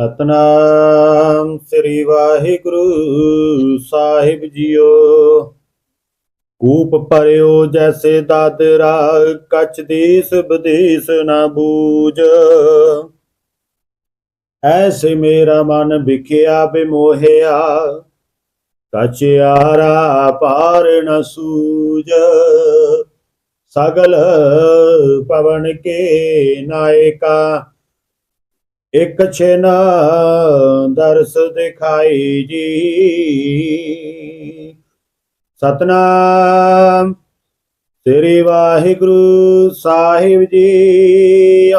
ਸਤਨਾਮ ਸ੍ਰੀ ਵਾਹਿਗੁਰੂ ਸਾਹਿਬ ਜੀਓ। ਕੂਪ ਭਰਿਓ ਜੈਸੇ ਦਾਦਰਾ, ਕਛ ਦੇਸ ਵਿਦੇਸ ਨਾ ਬੂਝ। ਐਸੇ ਮੇਰਾ ਮਨ ਵਿਖਿਆ ਬਿਮੋਹਿਆ ਕਚਿਆਰਾ ਪਾਰ ਨ ਸੂਝ। ਸਗਲ ਪਵਨ ਕੇ ਨਾਇਕਾ ਇਕ ਛਿਨ ਦਰਸ ਦਿਖਾਈ ਜੀ। ਸਤਨਾਮ ਸ੍ਰੀ ਵਾਹਿਗੁਰੂ ਸਾਹਿਬ ਜੀ।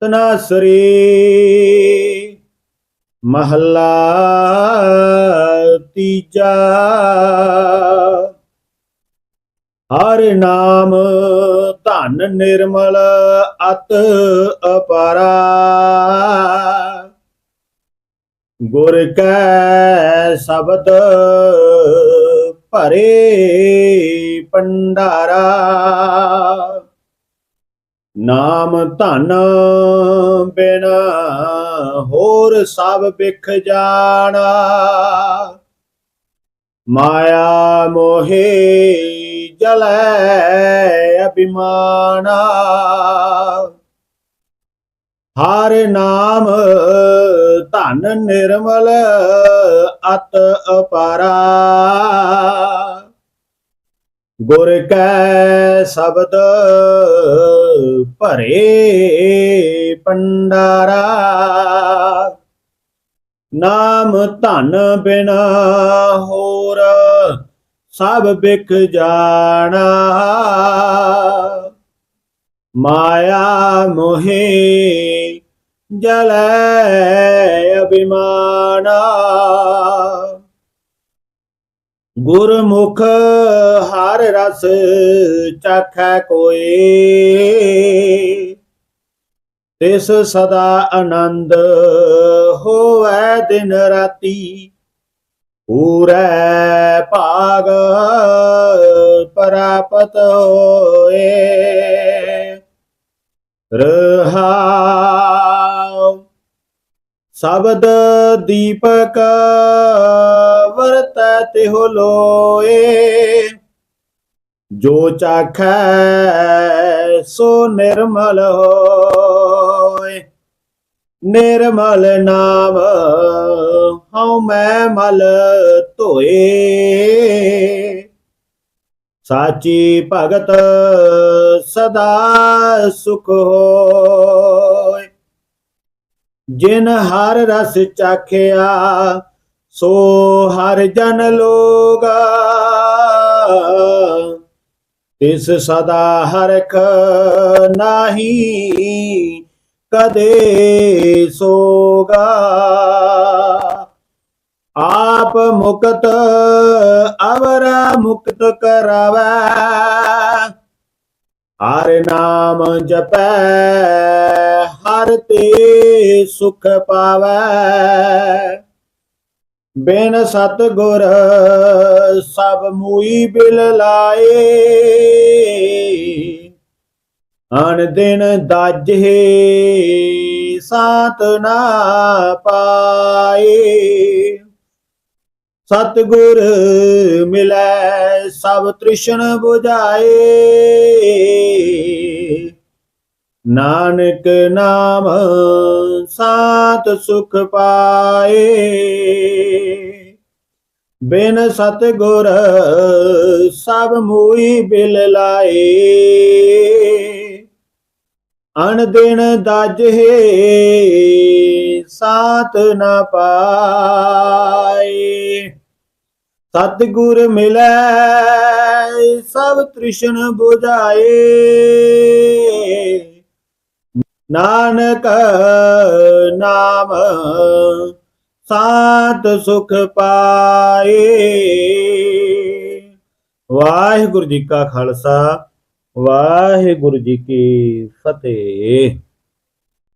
ਤਨਾਸਰੀ ਮਹੱਲਾ ਤੀਜਾ। ਹਰ ਨਾਮ ਧਨ ਨਿਰਮਲ ਅਤ ਅਪਾਰਾ। ਗੁਰ ਕੈ ਸ਼ਬਦ ਭਰੇ ਪੰਡਾਰਾ ਨਾਮ ਧਨ ਬਿਨ ਹੋਰ ਸਭ ਵਿਖ ਜਾਣਾ। ਮਾਇਆ ਮੋਹੇ ਜਲੈ ਅਭਿਮਾਨਾ। ਹਰ ਨਾਮ ਧਨ ਨਿਰਮਲ ਅਤ ਅਪਾਰਾ। ਗੁਰ ਕੈ ਸ਼ਬਦ ਭਰੇ ਪੰਡਾਰਾ ਨਾਮ ਧਨ ਬਿਨਾ ਹੋਰ ਸਭ ਵਿਖ ਜਾਣਾ। ਮਾਇਆ ਮੋਹੇ ਜਲੈ ਅਭਿਮਾਨਾ। ਗੁਰਮੁਖ ਹਰ ਰਸ ਚਾਖੈ ਕੋਏ ਤਿਸ ਸਦਾ ਆਨੰਦ ਹੋਵੇ ਦਿਨ ਰਾਤੀ। ਪੂਰੈ ਭਾਗ ਪ੍ਰਾਪਤ ਹੋਏ। ਰਹਾਉ ਸ਼ਬਦ ਦੀਪਕ ਵਰਤੈ ਤਿਹੁ ਲੋਏ। ਜੋ ਚਾਖੈ ਸੋ ਨਿਰਮਲ ਹੋ ਨਿਰਮਲ ਨਾਮ, ਹਉ ਮੈਂ ਮਲ ਧੋਏ। ਸਾਚੀ ਭਗਤ ਸਦਾ ਸੁਖ ਹੋਏ। ਜਿਨ ਹਰ ਰਸ ਚਾਖਿਆ, ਸੋ ਹਰ ਜਨ ਲੋਗਾ। ਤਿਸ ਸਦਾ ਹਰਖ ਨਾਹੀ ਕਦੇ ਸੋਗਾ। ਆਪ ਮੁਕਤ, ਅਵਰ ਮੁਕਤ ਕਰਾਵੈ। ਹਰ ਨਾਮ ਜਪੈ, ਹਰ ਤੇ ਸੁਖ ਪਾਵੈ। ਬਿਨ ਸਤ ਗੁਰ ਸਭ ਮੂਈ ਬਿਲ ਲਾਏ। ਅਣ ਦਿਨ ਦਾਜੇ ਸਾਤ ਨਾ ਪਾਏ। ਸਤਗੁਰ ਮਿਲੈ ਸਭ ਤ੍ਰਿਸ਼ਨ 부ਝਾਏ ਨਾਨਕ ਨਾਮ ਸਾਤ ਸੁਖ ਪਾਏ। ਬਿਨ ਸਤਗੁਰ ਸਭ ਮੂਈ ਬਿਲ ਲਾਏ। ਅਨ ਦਿਨ ਦਾਜੇ ਸਾਤ ਨਾ ਪਾਏ। ਸਤਿਗੁਰ ਮਿਲੈ, ਸਭ ਤ੍ਰਿਸ਼ਨ 부ਝਾਏ ਨਾਨਕ ਨਾਮ ਸਾਤ ਸੁਖ ਪਾਏ। ਵਾਹਿਗੁਰੂ ਜੀ ਕਾ ਖਾਲਸਾ। ਵਾਹਿਗੁਰੂ ਜੀ ਕੀ ਫਤਿਹ।